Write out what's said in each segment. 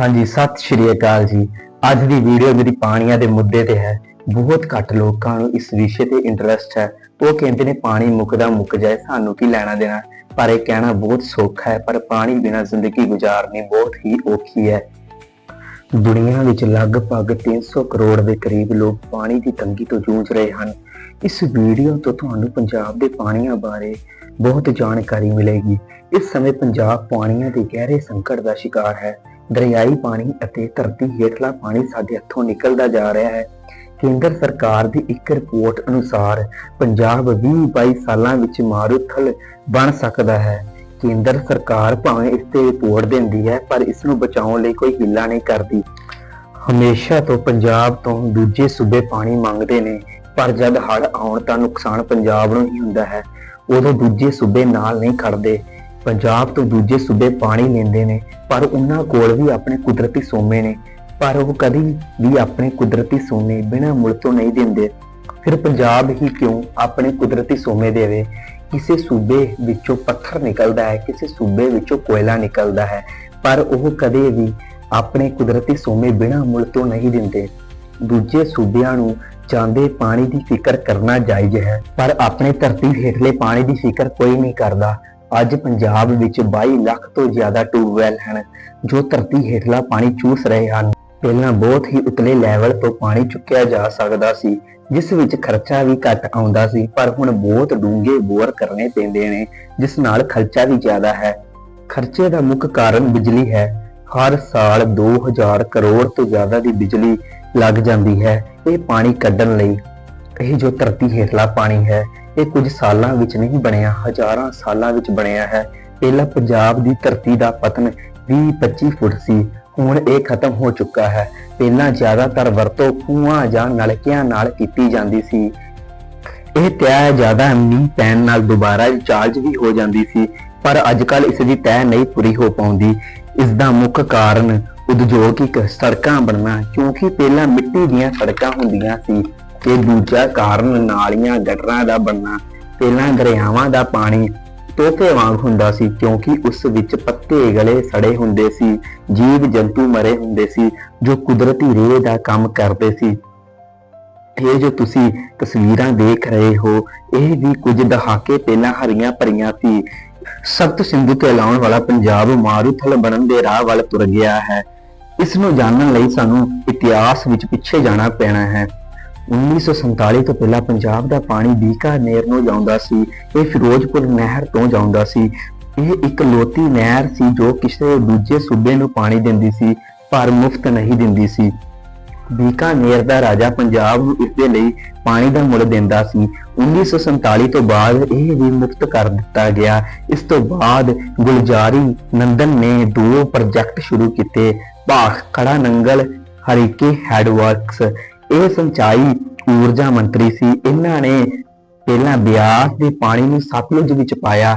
ਹਾਂਜੀ, ਸਤਿ ਸ਼੍ਰੀ ਅਕਾਲ ਜੀ। ਅੱਜ ਦੀ ਵੀਡੀਓ ਮੇਰੀ ਪਾਣੀਆਂ ਦੇ ਮੁੱਦੇ ਤੇ ਹੈ। ਬਹੁਤ ਘੱਟ ਲੋਕਾਂ ਨੂੰ ਇਸ ਵਿਸ਼ੇ ਤੇ ਇੰਟਰਸਟ ਹੈ। ਉਹ ਕਹਿੰਦੇ ਨੇ, ਪਾਣੀ ਮੁੱਕਦਾ ਮੁੱਕ ਜਾਏ, ਸਾਨੂੰ ਕੀ ਲੈਣਾ ਦੇਣਾ? ਪਰ ਇਹ ਕਹਿਣਾ ਬਹੁਤ ਸੌਖਾ ਹੈ, ਪਰ ਪਾਣੀ ਬਿਨਾਂ ਜ਼ਿੰਦਗੀ ਗੁਜ਼ਾਰਨੀ ਬਹੁਤ ਹੀ ਔਖੀ ਹੈ। ਦੁਨੀਆ ਵਿੱਚ ਲਗਭਗ 300 ਕਰੋੜ ਦੇ ਕਰੀਬ ਲੋਕ ਪਾਣੀ ਦੀ ਤੰਗੀ ਤੋਂ ਜੂਝ ਰਹੇ ਹਨ। ਇਸ ਵੀਡੀਓ ਤੋਂ ਤੁਹਾਨੂੰ ਪੰਜਾਬ ਦੇ ਪਾਣੀਆਂ ਬਾਰੇ ਬਹੁਤ ਜਾਣਕਾਰੀ ਮਿਲੇਗੀ। ਇਸ ਸਮੇਂ ਪੰਜਾਬ ਪਾਣੀਆਂ ਦੇ ਗਹਿਰੇ ਸੰਕਟ ਦਾ ਸ਼ਿਕਾਰ ਹੈ। ਦਰਿਆਈ ਪਾਣੀ ਅਤੇ ਧਰਤੀ ਹੇਠਲਾ ਪਾਣੀ ਸਾਡੇ ਹੱਥੋਂ ਨਿਕਲਦਾ ਜਾ ਰਿਹਾ ਹੈ। ਕੇਂਦਰ ਸਰਕਾਰ ਦੀ ਇੱਕ ਰਿਪੋਰਟ ਅਨੁਸਾਰ ਪੰਜਾਬ 20-22 ਸਾਲਾਂ ਵਿੱਚ ਮਾਰੂਥਲ ਬਣ ਸਕਦਾ ਹੈ। ਕੇਂਦਰ ਸਰਕਾਰ ਭਾਵੇਂ ਇਸ ਤੇ ਰਿਪੋਰਟ ਦਿੰਦੀ ਹੈ, ਪਰ ਇਸ ਨੂੰ ਬਚਾਉਣ ਲਈ ਕੋਈ ਹਿੱਲਾ ਨਹੀਂ ਕਰਦੀ। ਹਮੇਸ਼ਾ ਤੋਂ ਪੰਜਾਬ ਤੋਂ ਦੂਜੇ ਸੂਬੇ ਪਾਣੀ ਮੰਗਦੇ ਨੇ, ਪਰ ਜਦ ਹੜ ਆਉਣ ਤਾਂ ਨੁਕਸਾਨ ਪੰਜਾਬ ਨੂੰ ਹੀ ਹੁੰਦਾ ਹੈ। ਉਦੋਂ ਦੂਜੇ ਸੂਬੇ ਨਾਲ ਨਹੀਂ ਖੜਦੇ ਪੰਜਾਬ ਤੋਂ ਦੂਜੇ ਸੂਬੇ ਪਾਣੀ ਲੈਂਦੇ ਨੇ, ਪਰ ਉਹਨਾਂ ਕੋਲ ਵੀ ਆਪਣੇ ਕੁਦਰਤੀ ਸੋਮੇ ਨੇ। ਪਰ ਉਹ ਕਦੀ ਵੀ ਆਪਣੇ ਕੁਦਰਤੀ ਸੋਮੇ ਬਿਨਾਂ ਮੁੱਲ ਤੋਂ ਨਹੀਂ ਦਿੰਦੇ। ਫਿਰ ਪੰਜਾਬ ਹੀ ਕਿਉਂ ਆਪਣੇ ਕੁਦਰਤੀ ਸੋਮੇ ਦੇਵੇ? ਕਿਸੇ ਸੂਬੇ ਵਿੱਚੋਂ ਪੱਥਰ ਨਿਕਲਦਾ ਹੈ, ਕਿਸੇ ਸੂਬੇ ਵਿੱਚੋਂ ਕੋਇਲਾ ਨਿਕਲਦਾ ਹੈ, ਪਰ ਉਹ ਕਦੇ ਵੀ ਆਪਣੇ ਕੁਦਰਤੀ ਸੋਮੇ ਬਿਨਾਂ ਮੁੱਲ ਤੋਂ ਨਹੀਂ ਦਿੰਦੇ। ਦੂਜੇ ਸੂਬਿਆਂ ਨੂੰ ਜਾਂਦੇ ਪਾਣੀ ਦੀ ਫਿਕਰ ਕਰਨਾ ਜਾਇਜ਼ ਹੈ, ਪਰ ਆਪਣੇ ਧਰਤੀ ਹੇਠਲੇ ਪਾਣੀ ਦੀ ਫਿਕਰ ਕੋਈ ਨਹੀਂ ਕਰਦਾ। ਅੱਜ ਪੰਜਾਬ ਵਿੱਚ 22 ਲੱਖ ਤੋਂ ਜ਼ਿਆਦਾ ਟਿਊਬਵੈਲ ਹਨ, ਜੋ ਧਰਤੀ ਹੇਠਲਾ ਪਾਣੀ ਚੂਸ ਰਹੇ ਹਨ। ਪਹਿਲਾਂ ਬਹੁਤ ਹੀ ਉਤਲੇ ਲੈਵਲ ਤੋਂ ਪਾਣੀ ਚੁੱਕਿਆ ਜਾ ਸਕਦਾ ਸੀ, ਜਿਸ ਵਿੱਚ ਖਰਚਾ ਵੀ ਘੱਟ ਆਉਂਦਾ ਸੀ, ਪਰ ਹੁਣ ਬਹੁਤ ਡੂੰਘੇ ਬੋਰ ਕਰਨੇ ਪੈਂਦੇ ਨੇ, ਜਿਸ ਨਾਲ ਖਰਚਾ ਵੀ ਜ਼ਿਆਦਾ ਹੈ। ਖਰਚੇ ਦਾ ਮੁੱਖ ਕਾਰਨ ਬਿਜਲੀ ਹੈ। ਹਰ ਸਾਲ 2000 ਕਰੋੜ ਤੋਂ ਜ਼ਿਆਦਾ ਦੀ ਬਿਜਲੀ ਲੱਗ ਜਾਂਦੀ ਹੈ। ਇਹ ਪਾਣੀ ਕੱਢਣ ਲਈ, ਇਹ ਜੋ ਧਰਤੀ ਹੇਠਲਾ ਪਾਣੀ ਹੈ ਇਹ ਕੁਝ ਸਾਲਾਂ ਵਿੱਚ ਨਹੀਂ ਬਣਿਆ, ਹਜ਼ਾਰਾਂ ਸਾਲਾਂ ਵਿੱਚ ਬਣਿਆ ਹੈ। ਪਹਿਲਾਂ ਪੰਜਾਬ ਦੀ ਧਰਤੀ ਦਾ ਪਤਨ 20-25 ਫੁੱਟ ਸੀ, ਹੁਣ ਇਹ ਖਤਮ ਹੋ ਚੁੱਕਾ ਹੈ। ਪਹਿਲਾਂ ਜ਼ਿਆਦਾਤਰ ਵਰਤੋਂ ਖੂਹਾਂ ਜਾਂ ਨਲਕਿਆਂ ਨਾਲ ਕੀਤੀ ਜਾਂਦੀ ਸੀ। ਇਹ ਤੈਅ ਜ਼ਿਆਦਾ ਮੀਂਹ ਪੈਣ ਨਾਲ ਦੁਬਾਰਾ ਚਾਰਜ ਵੀ ਹੋ ਜਾਂਦੀ ਸੀ, ਪਰ ਅੱਜਕੱਲ ਇਸ ਦੀ ਤੈਅ ਨਹੀਂ ਪੂਰੀ ਹੋ ਪਾਉਂਦੀ। ਇਸ ਦਾ ਮੁੱਖ ਕਾਰਨ ਉਦਯੋਗਿਕ ਸੜਕਾਂ ਬਣਨਾ, ਕਿਉਂਕਿ ਪਹਿਲਾਂ ਮਿੱਟੀ ਦੀਆਂ ਸੜਕਾਂ ਹੁੰਦੀਆਂ ਸੀ। ਤੇ ਦੂਜਾ ਕਾਰਨ ਨਾਲੀਆਂ, ਗਟਰਾਂ ਦਾ ਬਣਨਾ ਪਹਿਲਾਂ ਦਰਿਆਵਾਂ ਦਾ ਪਾਣੀ ਤੋਪੇ ਵਾਂਗ ਹੁੰਦਾ ਸੀ, ਕਿਉਂਕਿ ਉਸ ਵਿੱਚ ਪੱਤੇ ਗਲੇ ਸੜੇ ਹੁੰਦੇ ਸੀ, ਜੀਵ ਜੰਤੂ ਮਰੇ ਹੁੰਦੇ ਸੀ, ਜੋ ਕੁਦਰਤੀ ਰੇਹ ਦਾ ਕੰਮ ਕਰਦੇ ਸੀ। ਇਹ ਜੋ ਤੁਸੀਂ ਤਸਵੀਰਾਂ ਦੇਖ ਰਹੇ ਹੋ, ਇਹ ਵੀ ਕੁਝ ਦਹਾਕੇ ਪਹਿਲਾਂ ਹਰੀਆਂ ਭਰੀਆਂ ਸੀ। ਸਖਤ ਸਿੰਧੂ ਤੋਂ ਲਾਉਣ ਵਾਲਾ ਪੰਜਾਬ ਮਾਰੂਥਲ ਬਣਨ ਦੇ ਰਾਹ ਵੱਲ ਤੁਰ ਗਿਆ ਹੈ। ਇਸ ਨੂੰ ਜਾਣਨ ਲਈ ਸਾਨੂੰ ਇਤਿਹਾਸ ਵਿੱਚ ਪਿੱਛੇ ਜਾਣਾ ਪੈਣਾ ਹੈ। 1947 ਤੋਂ ਪਹਿਲਾਂ ਪੰਜਾਬ ਦਾ ਪਾਣੀ ਬੀਕਾਨੇਰ ਨੂੰ ਜਾਂਦਾ ਸੀ। ਇਹ ਫਿਰੋਜ਼ਪੁਰ ਨਹਿਰ ਤੋਂ ਜਾਂਦਾ ਸੀ। ਇਹ ਇੱਕ ਲੋਤੀ ਨਹਿਰ ਸੀ ਜੋ ਕਿਸੇ ਦੂਜੇ ਸੂਬੇ ਨੂੰ ਪਾਣੀ ਦਿੰਦੀ ਸੀ, ਪਰ ਮੁਫਤ ਨਹੀਂ ਦਿੰਦੀ ਸੀ। ਬੀਕਾਨੇਰ ਦਾ ਰਾਜਾ ਪੰਜਾਬ ਨੂੰ ਇਸ ਦੇ ਲਈ ਪਾਣੀ ਦਾ ਮੁੱਲ ਦਿੰਦਾ ਸੀ। 1947 ਤੋਂ ਬਾਅਦ ਇਹ ਵੀ ਮੁਫਤ ਕਰ ਦਿੱਤਾ ਗਿਆ। ਇਸ ਤੋਂ ਬਾਅਦ ਗੁਲਜਾਰੀ ਨੰਦਨ ਨੇ ਦੋ ਪ੍ਰੋਜੈਕਟ ਸ਼ੁਰੂ ਕੀਤੇ ਭਾਖ ਕੜਾ ਨੰਗਲ, ਹਰੀਕੇ ਹੈਡਵਰਕਸ ਇਹ ਸਿੰਚਾਈ ਊਰਜਾ ਮੰਤਰੀ ਸੀ। ਇਹਨਾਂ ਨੇ ਪਹਿਲਾਂ ਬਿਆਸ ਦੇ ਪਾਣੀ ਨੂੰ ਸਤਲੁਜ ਵਿੱਚ ਪਾਇਆ।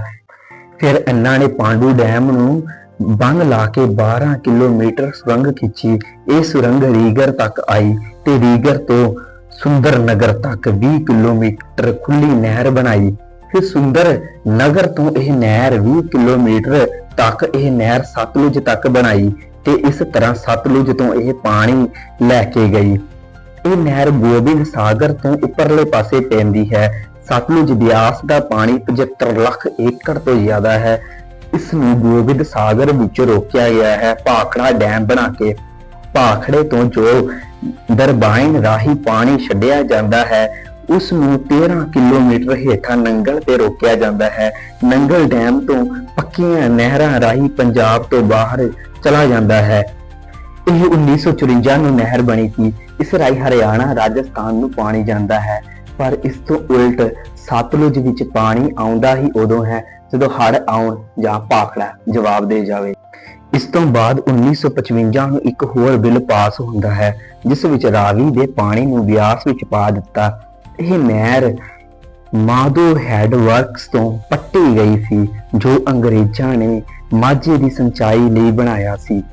ਫਿਰ ਇਹਨਾਂ ਨੇ ਪਾਂਡੂ ਡੈਮ ਨੂੰ ਬੰਗ ਲਾ ਕੇ 12 ਕਿਲੋਮੀਟਰ ਸੁਰੰਗ ਖਿੱਚੀ। ਇਹ ਸੁਰੰਗ ਰੀਗਰ ਤੱਕ ਆਈ ਤੇ ਰੀਗਰ ਤੋਂ ਸੁੰਦਰ ਨਗਰ ਤੱਕ 20 ਕਿਲੋਮੀਟਰ ਖੁੱਲੀ ਨਹਿਰ ਬਣਾਈ। ਫਿਰ ਸੁੰਦਰ ਨਗਰ ਤੋਂ ਇਹ ਨਹਿਰ 20 ਕਿਲੋਮੀਟਰ ਤੱਕ ਇਹ ਨਹਿਰ ਸਤਲੁਜ ਤੱਕ ਬਣਾਈ ਤੇ ਇਸ ਤਰ੍ਹਾਂ ਸਤਲੁਜ ਤੋਂ ਇਹ ਪਾਣੀ ਲੈ ਕੇ ਗਈ। ਇਹ ਨਹਿਰ ਗੋਬਿੰਦ ਸਾਗਰ ਤੋਂ ਉੱਪਰਲੇ ਪਾਸੇ ਪੈਂਦੀ ਹੈ। ਸਤਲੁਜ ਬਿਆਸ ਦਾ ਪਾਣੀ 75 ਲੱਖ ਏਕੜ ਤੋਂ ਜ਼ਿਆਦਾ ਹੈ। ਇਸ ਨੂੰ ਗੋਬਿੰਦ ਸਾਗਰ ਵਿੱਚ ਰੋਕਿਆ ਗਿਆ ਹੈ। ਭਾਖੜਾ ਡੈਮ ਬਣਾ ਕੇ ਭਾਖੜੇ ਤੋਂ ਜੋ ਦਰਬਾਈਨ ਰਾਹੀਂ ਪਾਣੀ ਛੱਡਿਆ ਜਾਂਦਾ ਹੈ। ਉਸ ਨੂੰ 13 ਕਿਲੋਮੀਟਰ ਹੇਠਾਂ ਨੰਗਲ ਤੇ ਰੋਕਿਆ ਜਾਂਦਾ ਹੈ। ਨੰਗਲ ਡੈਮ ਤੋਂ ਪੱਕੀਆਂ ਨਹਿਰਾਂ ਰਾਹੀਂ ਪੰਜਾਬ ਤੋਂ ਬਾਹਰ ਚਲਾ ਜਾਂਦਾ ਹੈ। ਇਹ 1954 ਨੂੰ ਨਹਿਰ ਬਣੀ ਸੀ। ਇਸ ਰਾਹੀਂ ਹਰਿਆਣਾ, ਰਾਜਸਥਾਨ ਨੂੰ ਪਾਣੀ ਜਾਂਦਾ ਹੈ। ਪਰ ਇਸ ਤੋਂ ਉਲਟ ਸਤਲੁਜ ਵਿੱਚ ਪਾਣੀ ਆਉਂਦਾ ਹੀ ਉਦੋਂ ਹੈ, ਜਦੋਂ ਹੜ ਆਉਣ ਜਾਂ ਭਾਖੜਾ ਜਵਾਬ ਦੇ ਜਾਵੇ। ਇਸ ਤੋਂ ਬਾਅਦ 1955 ਨੂੰ ਇੱਕ ਹੋਰ ਬਿੱਲ ਪਾਸ ਹੁੰਦਾ ਹੈ, ਜਿਸ ਵਿੱਚ ਰਾਵੀ ਦੇ ਪਾਣੀ ਨੂੰ ਬਿਆਸ ਵਿੱਚ ਪਾ ਦਿੱਤਾ। ਇਹ ਨਹਿਰ ਮਾਧੋ ਹੈਡ ਵਰਕਸ ਤੋਂ ਪੱਟੀ ਗਈ ਸੀ, ਜੋ ਅੰਗਰੇਜ਼ਾਂ ਨੇ ਮਾਝੇ ਦੀ ਸਿੰਚਾਈ ਲਈ ਬਣਾਇਆ ਸੀ।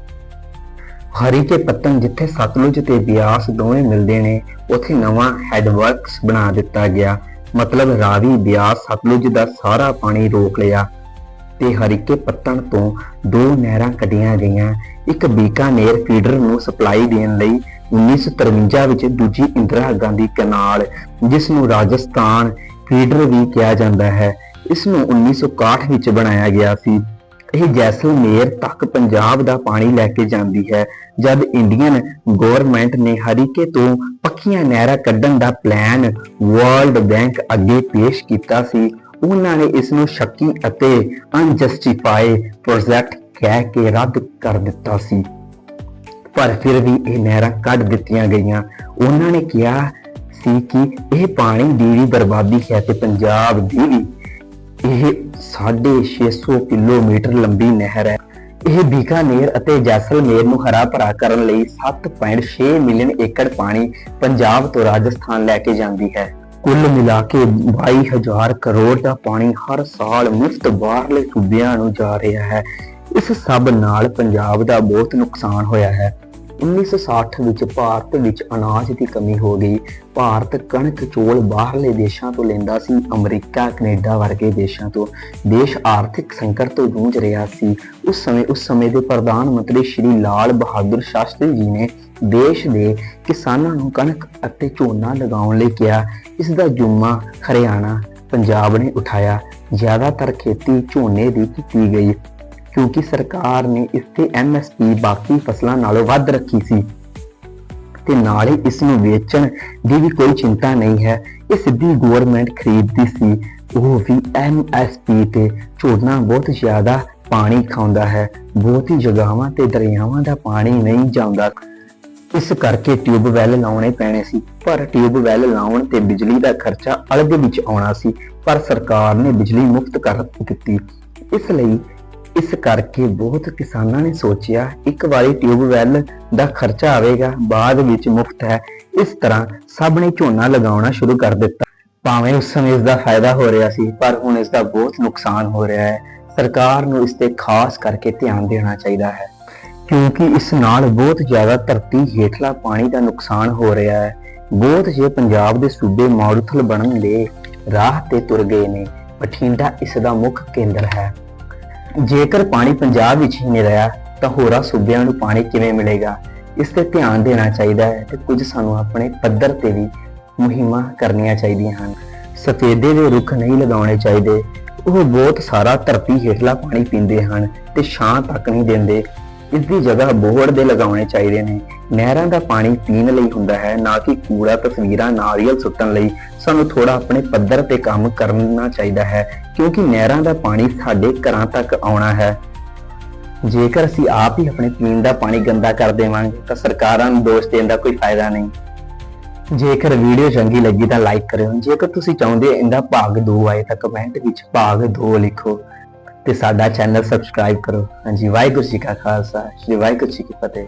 ਹਰੀਕੇ ਪੱਤਨ ਜਿੱਥੇ ਸਤਲੁਜ ਤੇ ਬਿਆਸ ਦੋਵੇਂ ਮਿਲਦੇ ਨੇ, ਉੱਥੇ ਨਵਾਂ ਹੈਡਵਰਕਸ ਬਣਾ ਦਿੱਤਾ ਗਿਆ। ਮਤਲਬ ਰਾਵੀ ਬਿਆਸ ਸਤਲੁਜ ਦਾ ਸਾਰਾ ਪਾਣੀ ਰੋਕ ਲਿਆ ਤੇ ਹਰੀਕੇ ਪੱਤਣ ਤੋਂ ਦੋ ਨਹਿਰਾਂ ਕੱਢੀਆਂ ਗਈਆਂ। ਇੱਕ ਬੀਕਾਨੇਰ ਫੀਡਰ ਨੂੰ ਸਪਲਾਈ ਦੇਣ ਲਈ 1953 ਵਿੱਚ ਦੂਜੀ ਇੰਦਰਾ ਗਾਂਧੀ ਕਨਾਲ, ਜਿਸ ਨੂੰ ਰਾਜਸਥਾਨ ਫੀਡਰ ਵੀ ਕਿਹਾ ਜਾਂਦਾ ਹੈ। ਇਸ ਨੂੰ 1961 ਵਿੱਚ ਬਣਾਇਆ ਗਿਆ ਸੀ। ਇਹ ਜੈਸਲਮੇਰ ਤੱਕ ਪੰਜਾਬ ਦਾ ਪਾਣੀ ਲੈ ਕੇ ਜਾਂਦੀ ਹੈ। ਜਦ ਇੰਡੀਅਨ ਗਵਰਨਮੈਂਟ ਨੇ ਹਰੀਕੇ ਤੋਂ ਪੱਕੀਆਂ ਨਹਿਰਾਂ ਕੱਢਣ ਦਾ ਪਲਾਨ ਵਰਲਡ ਬੈਂਕ ਅੱਗੇ ਪੇਸ਼ ਕੀਤਾ ਸੀ, ਉਹਨਾਂ ਨੇ ਇਸ ਨੂੰ ਸ਼ੱਕੀ ਅਤੇ ਅਨਜਸਟੀਫਾਈ ਪ੍ਰੋਜੈਕਟ ਕਹਿ ਕੇ ਰੱਦ ਕਰ ਦਿੱਤਾ ਸੀ। ਪਰ ਫਿਰ ਵੀ ਇਹ ਨਹਿਰਾਂ ਕੱਢ ਦਿੱਤੀਆਂ ਗਈਆਂ। ਉਹਨਾਂ ਨੇ ਕਿਹਾ ਸੀ ਕਿ ਇਹ ਪਾਣੀ ਦੀ ਵੀ ਬਰਬਾਦੀ ਹੈ ਤੇ ਪੰਜਾਬ ਦੀ ਵੀ ਇਹ 650 ਕਿਲੋਮੀਟਰ ਲੰਬੀ ਨਹਿਰ ਹੈ। ਇਹ ਬੀਕਾਨੇਰ ਅਤੇ ਜੈਸਲਮੇਰ ਨੂੰ ਹਰਾ ਭਰਾ ਕਰਨ ਲਈ 7.6 ਮਿਲੀਅਨ ਏਕੜ ਪਾਣੀ ਪੰਜਾਬ ਤੋਂ ਰਾਜਸਥਾਨ ਲੈ ਕੇ ਜਾਂਦੀ ਹੈ। ਕੁੱਲ ਮਿਲਾ ਕੇ 22000 ਕਰੋੜ ਦਾ ਪਾਣੀ ਹਰ ਸਾਲ ਮੁਫਤ ਬਾਹਰਲੇ ਸੂਬਿਆਂ ਨੂੰ ਜਾ ਰਿਹਾ ਹੈ। ਇਸ ਸਭ ਨਾਲ ਪੰਜਾਬ ਦਾ ਬਹੁਤ ਨੁਕਸਾਨ ਹੋਇਆ ਹੈ। 1960 ਵਿੱਚ ਭਾਰਤ ਵਿੱਚ ਅਨਾਜ ਦੀ ਕਮੀ ਹੋ ਗਈ। ਭਾਰਤ ਕਣਕ ਚੋਲ ਬਾਹਰਲੇ ਦੇਸ਼ਾਂ ਤੋਂ ਲੈਂਦਾ ਸੀ, ਅਮਰੀਕਾ, ਕੈਨੇਡਾ ਵਰਗੇ ਦੇਸ਼ਾਂ ਤੋਂ। ਦੇਸ਼ ਆਰਥਿਕ ਸੰਕਟ ਤੋਂ ਜੂਝ ਰਿਹਾ ਸੀ। ਉਸ ਸਮੇਂ ਉਸ ਸਮੇਂ ਦੇ ਪ੍ਰਧਾਨ ਮੰਤਰੀ ਸ਼੍ਰੀ ਲਾਲ ਬਹਾਦਰ ਸ਼ਾਸਤਰੀ ਜੀ ਨੇ ਦੇਸ਼ ਦੇ ਕਿਸਾਨਾਂ ਨੂੰ ਕਣਕ ਅਤੇ ਝੋਨਾ ਲਗਾਉਣ ਲਈ ਕਿਹਾ। ਇਸ ਦਾ ਜੁਮਾ ਹਰਿਆਣਾ, ਪੰਜਾਬ ਨੇ ਉਠਾਇਆ। ਜ਼ਿਆਦਾਤਰ ਖੇਤੀ ਝੋਨੇ ਦੀ ਕੀਤੀ ਗਈ। ਕਿਉਂਕਿ ਸਰਕਾਰ ਨੇ ਇਸ ਤੇ ਐਮਐਸਪੀ ਬਾਕੀ ਫਸਲਾਂ ਨਾਲੋਂ ਵੱਧ ਰੱਖੀ ਸੀ। ਤੇ ਨਾਲ ਹੀ ਇਸ ਨੂੰ ਵੇਚਣ ਦੀ ਵੀ ਕੋਈ ਚਿੰਤਾ ਨਹੀਂ ਹੈ। ਇਹ ਸਿੱਧੀ ਗਵਰਨਮੈਂਟ ਖਰੀਦਦੀ ਸੀ। ਉਹ ਵੀ ਐਮਐਸਪੀ ਤੇ ਝੋਨਾ ਬਹੁਤ ਜ਼ਿਆਦਾ ਪਾਣੀ ਖਾਉਂਦਾ ਹੈ। ਬਹੁਤ ਹੀ ਜਗ੍ਹਾਵਾਂ ਤੇ ਦਰਿਆਵਾਂ ਦਾ ਪਾਣੀ ਨਹੀਂ ਜਾਂਦਾ। ਇਸ ਕਰਕੇ ਟਿਊਬਵੈੱਲ ਲਾਉਣੇ ਪੈਣੇ ਸੀ। ਪਰ ਟਿਊਬਵੈੱਲ ਲਾਉਣ ਤੇ ਬਿਜਲੀ ਦਾ ਖਰਚਾ ਅਲੱਗ ਵਿੱਚ ਆਉਣਾ ਸੀ। ਪਰ ਸਰਕਾਰ ਨੇ ਬਿਜਲੀ ਮੁਫਤ ਕਰ ਦਿੱਤੀ। ਇਸ ਲਈ ਇਸ ਕਰਕੇ ਬਹੁਤ ਕਿਸਾਨਾਂ ਨੇ ਸੋਚਿਆ, ਇੱਕ ਵਾਰੀ ਟਿਊਬਵੈੱਲ ਦਾ ਖਰਚਾ ਆਵੇਗਾ, ਬਾਅਦ ਵਿੱਚ ਮੁਫਤ ਹੈ। ਇਸ ਤਰ੍ਹਾਂ ਸਭ ਨੇ ਝੋਨਾ ਲਗਾਉਣਾ ਸ਼ੁਰੂ ਕਰ ਦਿੱਤਾ। ਭਾਵੇਂ ਉਸ ਸਮੇਂ ਇਸ ਦਾ ਫਾਇਦਾ ਹੋ ਰਿਹਾ ਸੀ, ਪਰ ਹੁਣ ਇਸ ਦਾ ਬਹੁਤ ਨੁਕਸਾਨ ਹੋ ਰਿਹਾ ਹੈ। ਸਰਕਾਰ ਨੂੰ ਇਸ ਤੇ ਖਾਸ ਕਰਕੇ ਧਿਆਨ ਦੇਣਾ ਚਾਹੀਦਾ ਹੈ, ਕਿਉਂਕਿ ਇਸ ਨਾਲ ਬਹੁਤ ਜ਼ਿਆਦਾ ਧਰਤੀ ਹੇਠਲਾ ਪਾਣੀ ਦਾ ਨੁਕਸਾਨ ਹੋ ਰਿਹਾ ਹੈ। ਬਹੁਤ ਜੇ ਪੰਜਾਬ ਦੇ ਸੂਬੇ ਮਾਰੂਥਲ ਬਣਨ ਦੇ ਰਾਹ ਤੇ ਤੁਰ ਗਏ ਨੇ। ਬਠਿੰਡਾ ਇਸ ਦਾ ਮੁੱਖ ਕੇਂਦਰ ਹੈ। ਜੇਕਰ ਪਾਣੀ ਪੰਜਾਬ ਵਿੱਚ ਹੀ ਨਹੀਂ ਰਿਹਾ, ਤਾਂ ਹੋਰਾਂ ਸੂਬਿਆਂ ਨੂੰ ਪਾਣੀ ਕਿਵੇਂ ਮਿਲੇਗਾ? ਇਸ ਤੇ ਧਿਆਨ ਦੇਣਾ ਚਾਹੀਦਾ ਹੈ ਤੇ ਕੁਝ ਸਾਨੂੰ ਆਪਣੇ ਪੱਧਰ ਤੇ ਵੀ ਮੁਹਿੰਮਾਂ ਕਰਨੀਆਂ ਚਾਹੀਦੀਆਂ ਹਨ। ਸਫੇਦੇ ਦੇ ਰੁੱਖ ਨਹੀਂ ਲਗਾਉਣੇ ਚਾਹੀਦੇ। ਉਹ ਬਹੁਤ ਸਾਰਾ ਧਰਤੀ ਹੇਠਲਾ ਪਾਣੀ ਪੀਂਦੇ ਹਨ ਤੇ ਛਾਂ ਤੱਕ ਨਹੀਂ ਦਿੰਦੇ। ਇਸ ਦੀ ਜਗ੍ਹਾ ਬੋਹੜ ਦੇ ਲਗਾਉਣੇ ਚਾਹੀਦੇ ਨੇ। ਨਹਿਰਾਂ ਦਾ ਪਾਣੀ ਪੀਣ ਲਈ ਹੁੰਦਾ ਹੈ, ਨਾ ਕਿ ਕੂੜਾ ਤਸਵੀਰਾਂ ਨਾਰੀਅਲ ਸੁੱਟਣ ਲਈ। ਸਾਨੂੰ ਥੋੜਾ ਆਪਣੇ ਪੱਧਰ ਤੇ ਕੰਮ ਕਰਨਾ ਚਾਹੀਦਾ ਹੈ, ਕਿਉਂਕਿ ਨਹਿਰਾਂ ਦਾ ਪਾਣੀ ਸਾਡੇ ਘਰਾਂ ਤੱਕ ਆਉਣਾ ਹੈ। ਜੇਕਰ ਅਸੀਂ ਆਪ ਹੀ ਆਪਣੇ ਪੀਣ ਦਾ ਪਾਣੀ ਗੰਦਾ ਕਰ ਦੇਵਾਂਗੇ, ਤਾਂ ਸਰਕਾਰਾਂ ਨੂੰ ਦੋਸ਼ ਦੇਣ ਦਾ ਕੋਈ ਫਾਇਦਾ ਨਹੀਂ। ਜੇਕਰ ਵੀਡੀਓ ਚੰਗੀ ਲੱਗੀ ਤਾਂ ਲਾਈਕ ਕਰਿਓ। ਜੇਕਰ ਤੁਸੀਂ ਚਾਹੁੰਦੇ ਹੋ ਇਹਦਾ ਭਾਗ 2 ਆਏ, ਤਾਂ ਕਮੈਂਟ ਵਿੱਚ ਭਾਗ 2 ਲਿਖੋ। ਤੇ ਸਾਡਾ ਚੈਨਲ ਸਬਸਕ੍ਰਾਈਬ ਕਰੋ। ਹਾਂਜੀ, ਵਾਹਿਗੁਰੂ ਜੀ ਕਾ ਖਾਲਸਾ, ਸ੍ਰੀ ਵਾਹਿਗੁਰੂ ਜੀ ਕੀ ਫਤਿਹ।